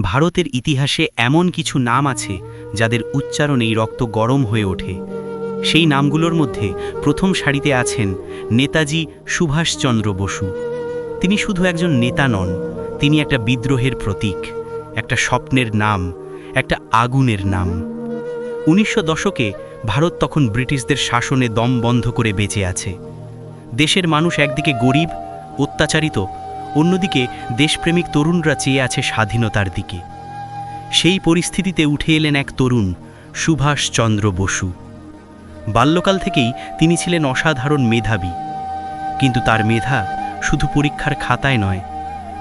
ভারতের ইতিহাসে এমন কিছু নাম আছে যাদের উচ্চারণেই রক্ত গরম হয়ে ওঠে। সেই নামগুলোর মধ্যে প্রথম সারিতে আছেন নেতাজি সুভাষচন্দ্র বসু। তিনি শুধু একজন নেতা নন, তিনি একটা বিদ্রোহের প্রতীক, একটা স্বপ্নের নাম, একটা আগুনের নাম। উনিশশো দশকে ভারত তখন ব্রিটিশদের শাসনে দম বন্ধ করে বেঁচে আছে। দেশের মানুষ একদিকে গরিব, অত্যাচারিত অন্যদিকে দেশপ্রেমিক তরুণরা চেয়ে আছে স্বাধীনতার দিকে। সেই পরিস্থিতিতে উঠে এলেন এক তরুণ সুভাষচন্দ্র বসু। বাল্যকাল থেকেই তিনি ছিলেন অসাধারণ মেধাবী। কিন্তু তার মেধা শুধু পরীক্ষার খাতায় নয়,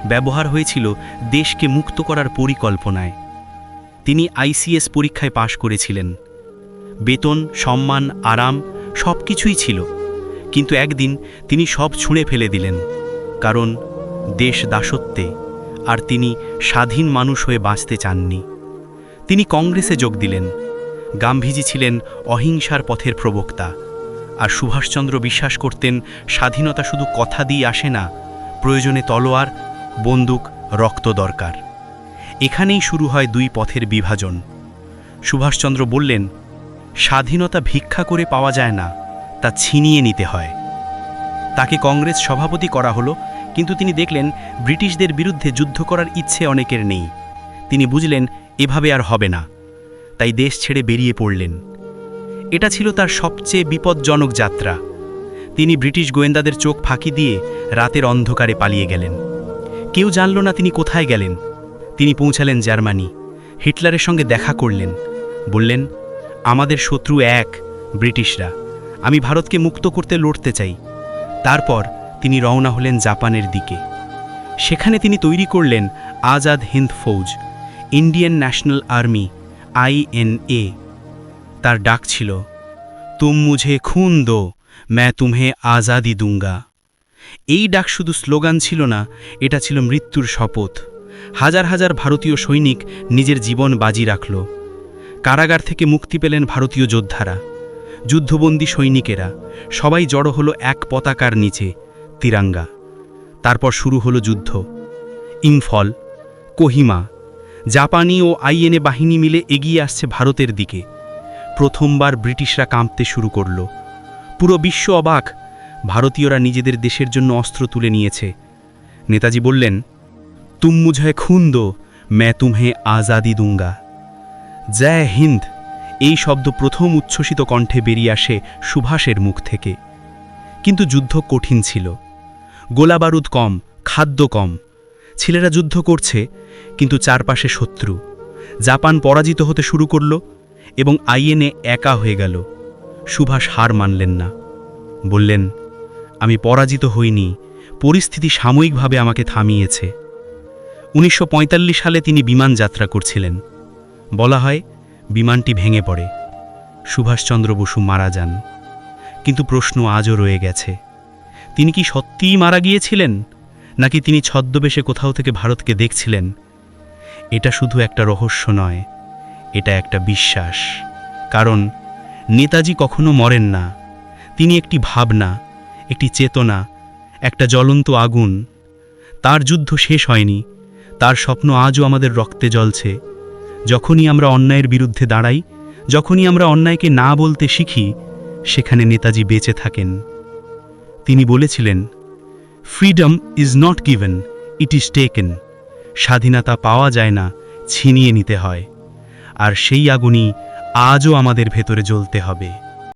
ব্যবহার হয়েছিল দেশকে মুক্ত করার পরিকল্পনায়। তিনি আইসিএস পরীক্ষায় পাশ করেছিলেন। বেতন, সম্মান, আরাম সব কিছুই ছিল। কিন্তু একদিন তিনি সব ছুঁড়ে ফেলে দিলেন, কারণ দেশ দাসত্বে, আর তিনি স্বাধীন মানুষ হয়ে বাঁচতে চাননি। তিনি কংগ্রেসে যোগ দিলেন। গাম্ভীজি ছিলেন অহিংসার পথের প্রবক্তা। আর সুভাষচন্দ্র বিশ্বাস করতেন, স্বাধীনতা শুধু কথা দিয়ে আসে না, প্রয়োজনে তলোয়ার, বন্দুক, রক্ত দরকার। এখানেই শুরু হয় দুই পথের বিভাজন। সুভাষচন্দ্র বললেন, স্বাধীনতা ভিক্ষা করে পাওয়া যায় না, তা ছিনিয়ে নিতে হয়। তাকে কংগ্রেস সভাপতি করা হলো, কিন্তু তিনি দেখলেন ব্রিটিশদের বিরুদ্ধে যুদ্ধ করার ইচ্ছে অনেকের নেই। তিনি বুঝলেন, এভাবে আর হবে না। তাই দেশ ছেড়ে বেরিয়ে পড়লেন। এটা ছিল তার সবচেয়ে বিপজ্জনক যাত্রা। তিনি ব্রিটিশ গোয়েন্দাদের চোখ ফাঁকি দিয়ে রাতের অন্ধকারে পালিয়ে গেলেন। কেউ জানল না তিনি কোথায় গেলেন। তিনি পৌঁছালেন জার্মানি। হিটলারের সঙ্গে দেখা করলেন। বললেন, আমাদের শত্রু এক, ব্রিটিশরা। আমি ভারতকে মুক্ত করতে লড়তে চাই। তারপর তিনি রওনা হলেন জাপানের দিকে। সেখানে তিনি তৈরি করলেন Azad Hind Fauj, Indian National Army INA তার ডাক ছিল, তুম মুঝে খুন দো ম্যা তুমহে আজাদি দুঙ্গা। এই ডাক শুধু স্লোগান ছিল না, এটা ছিল মৃত্যুর শপথ। হাজার হাজার ভারতীয় সৈনিক নিজের জীবন বাজি রাখল। কারাগার থেকে মুক্তি পেলেন ভারতীয় যোদ্ধারা। যুদ্ধবন্দী সৈনিকেরা, সবাই জড়ো হলো এক পতাকার নিচে, তিরাঙ্গা। তারপর শুরু হলো যুদ্ধ। ইম্ফল, কোহিমা, জাপানি ও আইএনএ বাহিনী মিলে এগিয়ে আসছে ভারতের দিকে। প্রথমবার ব্রিটিশরা কাঁপতে শুরু করল। পুরো বিশ্ব অবাক, ভারতীয়রা নিজেদের দেশের জন্য অস্ত্র তুলে নিয়েছে। নেতাজি বললেন, তুম মুঝে খুন ম্যা তুমহে আজাদি দুঙ্গা। জয় হিন্দ। এই শব্দ প্রথম উচ্ছ্বসিত কণ্ঠে বেরিয়ে আসে সুভাষের মুখ থেকে। কিন্তু যুদ্ধ কঠিন ছিল। গোলাবারুদ কম, খাদ্য কম। ছেলেরা যুদ্ধ করছে, কিন্তু চারপাশে শত্রু। জাপান পরাজিত হতে শুরু করল এবং আইএনএ একা হয়ে গেল। সুভাষ হার মানলেন না। বললেন, আমি পরাজিত হইনি। পরিস্থিতি সাময়িকভাবে আমাকে থামিয়েছে। উনিশশো পঁয়তাল্লিশ সালে তিনি বিমান যাত্রা করছিলেন। বলা হয় বিমানটি ভেঙে পড়ে। সুভাষচন্দ্র বসু মারা যান। কিন্তু প্রশ্ন আজও রয়ে গেছে। তিনি কি সত্যিই মারা গিয়েছিলেন? নাকি তিনি ছদ্মবেশে কোথাও থেকে ভারতকে দেখছিলেন? এটা শুধু একটা রহস্য নয়, এটা একটা বিশ্বাস। কারণ নেতাজি কখনো মরেন না। তিনি একটি ভাবনা, একটি চেতনা, একটা জ্বলন্ত আগুন। তার যুদ্ধ শেষ হয়নি। তার স্বপ্ন আজও আমাদের রক্তে জ্বলছে। যখনই আমরা অন্যায়ের বিরুদ্ধে দাঁড়াই, যখনই আমরা অন্যায়কে না বলতে শিখি, সেখানে নেতাজি বেঁচে থাকেন। তিনি বলেছিলেন freedom is not given it is taken স্বাধীনতা পাওয়া যায় না, ছিনিয়ে নিতে হয়। আর সেই আগুনই আজও আমাদের ভেতরে জ্বলতে হবে।